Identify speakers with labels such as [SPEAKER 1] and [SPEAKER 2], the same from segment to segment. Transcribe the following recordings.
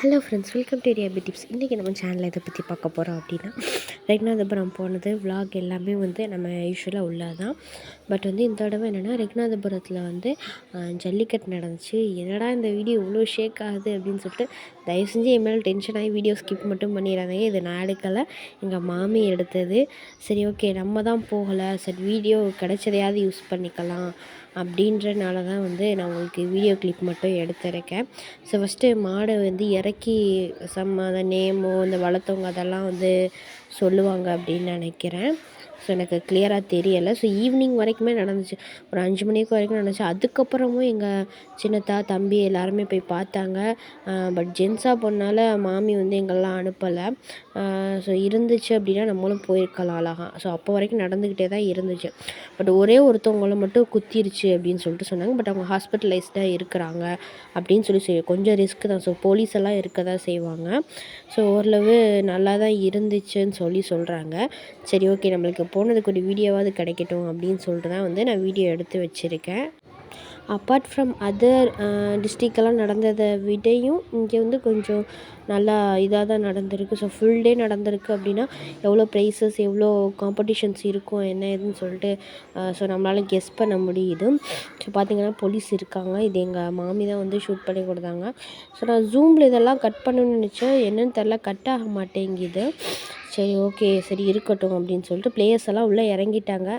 [SPEAKER 1] Hello friends welcome to area tips இன்றைக்கி நம்ம சேனலில் இதை பற்றி பார்க்க போகிறோம் அப்படின்னா ரெக்னாதபுரம் போனது விலாக் எல்லாமே வந்து நம்ம யூஸ்வலாக உள்ளதான். பட் வந்து இந்த தடவை என்னென்னா ரெக்னாதபுரத்தில் வந்து ஜல்லிக்கட்டு நடந்துச்சு. என்னடா இந்த வீடியோ இவ்வளோ ஷேக் ஆகுது அப்படின்னு சொல்லிட்டு தயவு செஞ்சு என் மேலே டென்ஷன் ஆகி வீடியோ ஸ்கிப் மட்டும் பண்ணிடுறாங்க இது நான் எடுக்கலை எங்கள் மாமி எடுத்தது. சரி ஓகே நம்ம தான் போகலை. சரி வீடியோ கிடைச்சதையாவது யூஸ் பண்ணிக்கலாம். அப்படின்றனால தான் வந்து நான் உங்களுக்கு வீடியோ கிளிப் மட்டும் எடுத்திருக்கேன். ஸோ ஃபஸ்ட்டு மாடை வந்து இறக்கி சம் அந்த நேமோ இந்த வளர்த்தவங்க அதெல்லாம் வந்து சொல்லுவாங்க அப்படின்னு நினைக்கிறேன். ஸோ எனக்கு கிளியராக தெரியலை. ஸோ ஈவினிங் வரைக்குமே நடந்துச்சு. ஒரு அஞ்சு மணிக்கு வரைக்கும் நடந்துச்சு. அதுக்கப்புறமும் எங்கள் சின்னத்தா தம்பி எல்லாருமே போய் பார்த்தாங்க. பட் ஜென்ஸாக போனால மாமி வந்து எங்கெல்லாம் அனுப்பலை. ஸோ இருந்துச்சு அப்படின்னா நம்மளும் போயிருக்கலாம் அழகாக ஸோ அப்போ வரைக்கும் நடந்துக்கிட்டே தான் இருந்துச்சு. பட் ஒரே ஒருத்தவங்களை மட்டும் குத்திருச்சு அப்படின்னு சொல்லிட்டு சொன்னாங்க. பட் அவங்க ஹாஸ்பிட்டலைஸ்டாக இருக்கிறாங்க அப்படின்னு சொல்லி சொல்லி கொஞ்சம் ரிஸ்க் தான். ஸோ போலீஸ் எல்லாம் இருக்க தான் செய்வாங்க. ஸோ ஓரளவு நல்லா தான் இருந்துச்சுன்னு சொல்லி சொல்கிறாங்க சரி ஓகே நம்மளுக்கு போனதுக்கு ஒரு வீடியோவாவது கிடைக்கட்டும் அப்படின்னு சொல்லிட்டு தான் வந்து நான் வீடியோ எடுத்து வச்சுருக்கேன். அப்பார்ட் ஃப்ரம் அதர் டிஸ்ட்ரிக்கெல்லாம் நடந்ததை விடையும் இங்கே வந்து கொஞ்சம் நல்லா இதாக தான் நடந்திருக்கு. ஸோ ஃபுல் டே நடந்திருக்கு அப்படின்னா எவ்வளோ ப்ரைஸஸ் எவ்வளோ காம்படிஷன்ஸ் இருக்கும் என்ன ஏதுன்னு சொல்லிட்டு ஸோ நம்மளால் கெஸ் பண்ண முடியுது. ஸோ பார்த்திங்கன்னா போலீஸ் இருக்காங்க. இது எங்கள் மாமி தான் வந்து ஷூட் பண்ணி கொடுத்தாங்க. ஸோ நான் ஜூமில் இதெல்லாம் கட் பண்ணணும்னு நினச்சேன். என்னென்னு தெரில கட் ஆக மாட்டேங்குது. சரி ஓகே சரி இருக்கட்டும் அப்படின்னு சொல்லிட்டு பிளேயர்ஸ் எல்லாம் உள்ளே இறங்கிட்டாங்க.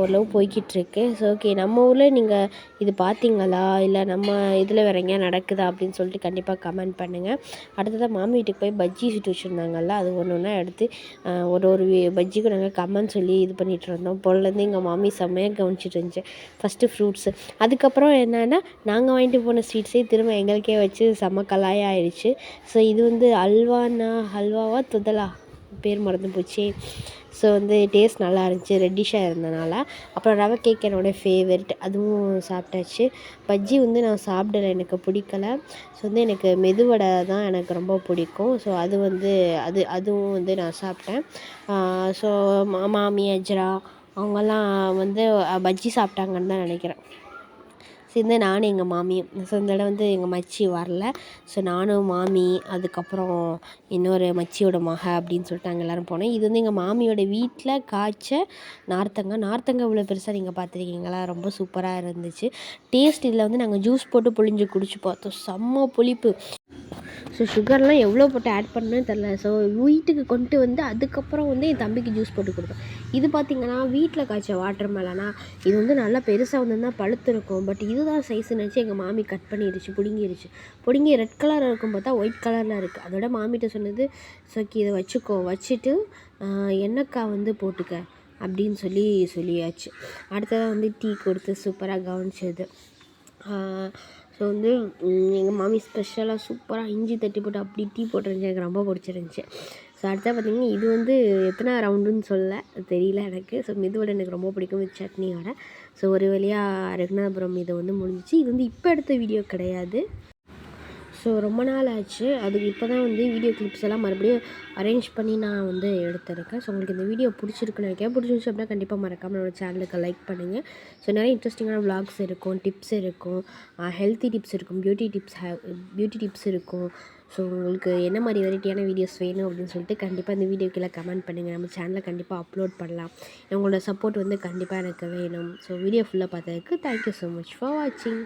[SPEAKER 1] ஓரளவு போய்கிட்டுருக்கு ஸோ ஓகே நம்ம ஊரில் நீங்கள் இது பார்த்தீங்களா இல்லை நம்ம இதில் வேற எங்கேயா நடக்குதா? அப்படின்னு சொல்லிட்டு கண்டிப்பாக கமெண்ட் பண்ணுங்கள் அடுத்ததாக மாமி வீட்டுக்கு போய் பஜ்ஜி சுட்டு வச்சுருந்தாங்கல்ல அது ஒன்று ஒன்றா எடுத்து ஒரு ஒரு பஜ்ஜிக்கு பஜ்ஜிக்கும் நாங்கள் கமெண்ட் சொல்லி இது பண்ணிகிட்டு இருந்தோம். பொருள்லேருந்து எங்கள் மாமி செம்மையாக கவனிச்சிட்டு இருந்துச்சு. ஃபஸ்ட்டு ஃப்ரூட்ஸு அதுக்கப்புறம் என்னென்னா நாங்கள் வாங்கிட்டு போன ஸ்வீட்ஸே திரும்ப எங்களுக்கே வச்சு செம்ம கலாய் ஆயிடுச்சு. ஸோ இது வந்து அல்வானா ஹல்வாவா துதலா? பேர் மறந்து போச்சு. ஸோ வந்து டேஸ்ட் நல்லா இருந்துச்சு ரெட்டிஷாக இருந்தனால. அப்புறம் ரவை கேக் என்னோடய ஃபேவரட் அதுவும் சாப்பிட்டாச்சு. பஜ்ஜி வந்து நான் சாப்பிடல எனக்கு பிடிக்கல. ஸோ வந்து எனக்கு மெதுவடை தான் எனக்கு ரொம்ப பிடிக்கும். ஸோ அது வந்து அது அதுவும் வந்து நான் சாப்பிட்டேன். ஸோ மாமி அஜ்ரா அவங்கெல்லாம் வந்து பஜ்ஜி சாப்பிட்டாங்கன்னு தான் நினைக்கிறேன். சேர்ந்து நானும் எங்கள் மாமியும் ஸோ இந்த தடவை வந்து எங்கள் மச்சி வரல. ஸோ நானும் மாமி அதுக்கப்புறம் இன்னொரு மச்சியோட மக அப்படின்னு சொல்லிட்டு நாங்கள் எல்லோரும் போனோம். இது வந்து எங்கள் மாமியோட வீட்டில் காய்ச்ச நார்த்தங்காய் நார்த்தங்காய் இவ்வளோ பெருசாக நீங்கள் பார்த்துருக்கீங்களா? ரொம்ப சூப்பராக இருந்துச்சு. டேஸ்ட் இதில் வந்து நாங்கள் ஜூஸ் போட்டு புழிஞ்சு குடிச்சு பார்த்தோம். செம்ம புளிப்பு. ஸோ சுகர்லாம் எவ்வளோ போட்டு ஆட் பண்ணேன்னு தெரில ஸோ வீட்டுக்கு கொண்டு வந்து அதுக்கப்புறம் வந்து என் தம்பிக்கு ஜூஸ் போட்டு கொடுப்பேன். இது பார்த்திங்கன்னா வீட்டில் காய்ச்ச வாட்டர் மேலனா இது வந்து நல்லா பெருசாக வந்துருந்தால் பழுத்திருக்கும் பட் இதுதான் சைஸ் நினச்சி எங்கள் மாமி கட் பண்ணிடுச்சு பிடுங்கிருச்சு. பிடுங்கி ரெட் கலரில் இருக்கும் பார்த்தா ஒயிட் கலரில் இருக்குது அதோட மாமிகிட்ட சொன்னது சோக்கி இதை வச்சுக்கோ. வச்சுட்டு ஆஹ், எண்ணெய்க்காய் வந்து போட்டுக்க. அப்படின்னு சொல்லி சொல்லியாச்சு. அடுத்ததாக வந்து டீ கொடுத்து சூப்பராக கவனிச்சது. ஸோ வந்து எங்கள் மாமி ஸ்பெஷலாக சூப்பராக இஞ்சி தட்டி போட்டு அப்படி டீ போட்டுருந்துச்சு. எனக்கு ரொம்ப பிடிச்சிருந்துச்சி. ஸோ அடுத்தா பார்த்தீங்கன்னா இது வந்து எத்தனை ரவுண்டுன்னு சொல்ல தெரியல எனக்கு. ஸோ மெதுவடை எனக்கு ரொம்ப பிடிக்கும் வித் சட்னியோட. ஸோ ஒரு வழியாக ரகுநாதபுரம் இதை வந்து முடிஞ்சிச்சு. இது வந்து இப்போ எடுத்த வீடியோ கிடையாது. ஸோ ரொம்ப நாள் ஆச்சு. அதுக்கு இப்போ தான் வந்து வீடியோ கிளிப்ஸ் எல்லாம் மறுபடியும் அரேஞ்ச் பண்ணி நான் வந்து எடுத்திருக்கேன். ஸோ உங்களுக்கு இந்த வீடியோ பிடிச்சிருக்குன்னு நினைக்கிறேன். பிடிச்சிருச்சு அப்படின்னா கண்டிப்பாக மறக்காமல் என்னோட சேனலுக்கு லைக் பண்ணுங்கள் ஸோ நிறைய இன்ட்ரெஸ்டிங்கான விளாக்ஸ் இருக்கும் டிப்ஸ் இருக்கும் ஹெல்த்தி டிப்ஸ் இருக்கும் பியூட்டி டிப்ஸ் பியூட்டி டிப்ஸ் இருக்கும். ஸோ உங்களுக்கு என்ன மாதிரி வெரைட்டியான வீடியோஸ் வேணும் அப்படின்னு சொல்லிட்டு கண்டிப்பாக இந்த வீடியோ கீழே கமெண்ட் பண்ணுங்கள் நம்ம சேனலில் கண்டிப்பாக அப்லோட் பண்ணலாம். உங்களோட சப்போர்ட் வந்து கண்டிப்பாக எனக்கு வேணும். ஸோ வீடியோ ஃபுல்லாக பார்த்ததுக்கு தேங்க்யூ ஸோ மச் ஃபார் வாட்சிங்